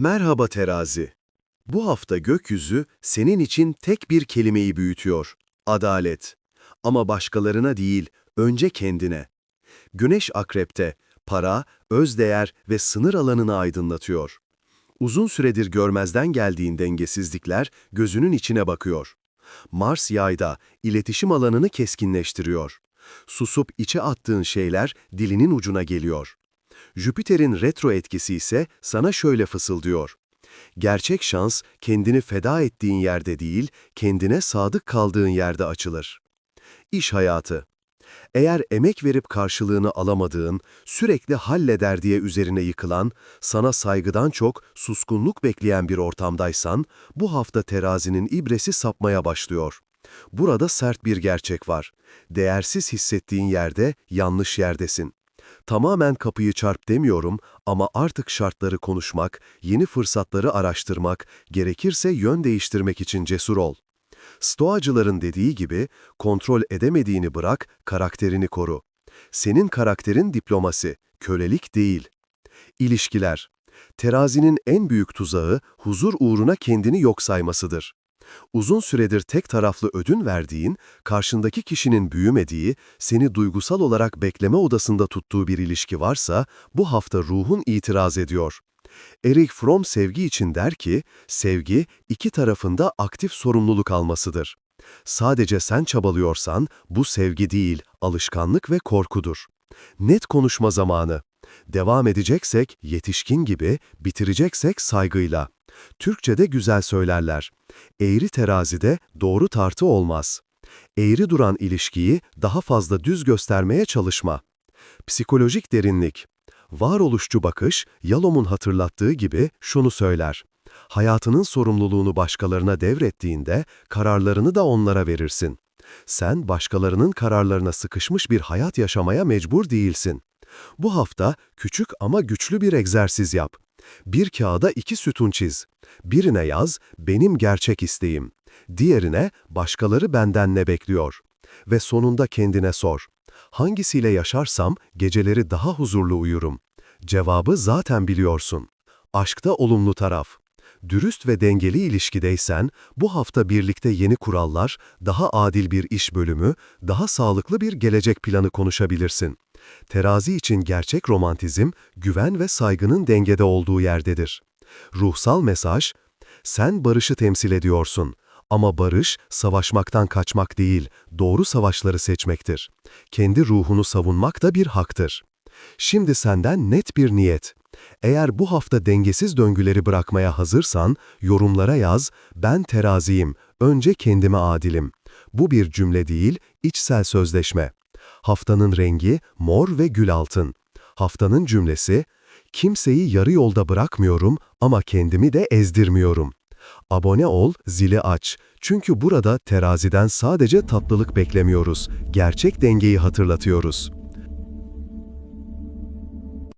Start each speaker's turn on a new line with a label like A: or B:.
A: Merhaba terazi. Bu hafta gökyüzü senin için tek bir kelimeyi büyütüyor. Adalet. Ama başkalarına değil, önce kendine. Güneş akrepte, para, özdeğer ve sınır alanını aydınlatıyor. Uzun süredir görmezden geldiğin dengesizlikler gözünün içine bakıyor. Mars yayda, iletişim alanını keskinleştiriyor. Susup içe attığın şeyler dilinin ucuna geliyor. Jüpiter'in retro etkisi ise sana şöyle fısıldıyor. Gerçek şans kendini feda ettiğin yerde değil, kendine sadık kaldığın yerde açılır. İş hayatı. Eğer emek verip karşılığını alamadığın, sürekli halleder diye üzerine yıkılan, sana saygıdan çok suskunluk bekleyen bir ortamdaysan, bu hafta terazinin ibresi sapmaya başlıyor. Burada sert bir gerçek var. Değersiz hissettiğin yerde yanlış yerdesin. Tamamen kapıyı çarp demiyorum ama artık şartları konuşmak, yeni fırsatları araştırmak, gerekirse yön değiştirmek için cesur ol. Stoacıların dediği gibi, kontrol edemediğini bırak, karakterini koru. Senin karakterin diplomasi, kölelik değil. İlişkiler. Terazinin en büyük tuzağı, huzur uğruna kendini yok saymasıdır. Uzun süredir tek taraflı ödün verdiğin, karşındaki kişinin büyümediği, seni duygusal olarak bekleme odasında tuttuğu bir ilişki varsa, bu hafta ruhun itiraz ediyor. Erich Fromm sevgi için der ki, sevgi iki tarafında aktif sorumluluk almasıdır. Sadece sen çabalıyorsan bu sevgi değil, alışkanlık ve korkudur. Net konuşma zamanı. Devam edeceksek yetişkin gibi, bitireceksek saygıyla. Türkçe'de güzel söylerler. Eğri terazide doğru tartı olmaz. Eğri duran ilişkiyi daha fazla düz göstermeye çalışma. Psikolojik derinlik. Varoluşçu bakış, Yalom'un hatırlattığı gibi şunu söyler. Hayatının sorumluluğunu başkalarına devrettiğinde kararlarını da onlara verirsin. Sen başkalarının kararlarına sıkışmış bir hayat yaşamaya mecbur değilsin. Bu hafta küçük ama güçlü bir egzersiz yap. Bir kağıda iki sütun çiz. Birine yaz, benim gerçek isteğim. Diğerine, başkaları benden ne bekliyor. Ve sonunda kendine sor. Hangisiyle yaşarsam geceleri daha huzurlu uyurum. Cevabı zaten biliyorsun. Aşkta olumlu taraf. Dürüst ve dengeli ilişkideysen, bu hafta birlikte yeni kurallar, daha adil bir iş bölümü, daha sağlıklı bir gelecek planı konuşabilirsin. Terazi için gerçek romantizm, güven ve saygının dengede olduğu yerdedir. Ruhsal mesaj, sen barışı temsil ediyorsun. Ama barış, savaşmaktan kaçmak değil, doğru savaşları seçmektir. Kendi ruhunu savunmak da bir haktır. Şimdi senden net bir niyet. Eğer bu hafta dengesiz döngüleri bırakmaya hazırsan, yorumlara yaz, ben teraziyim, önce kendime adilim. Bu bir cümle değil, içsel sözleşme. Haftanın rengi mor ve gül altın. Haftanın cümlesi, kimseyi yarı yolda bırakmıyorum ama kendimi de ezdirmiyorum. Abone ol, zili aç. Çünkü burada teraziden sadece tatlılık beklemiyoruz, gerçek dengeyi hatırlatıyoruz.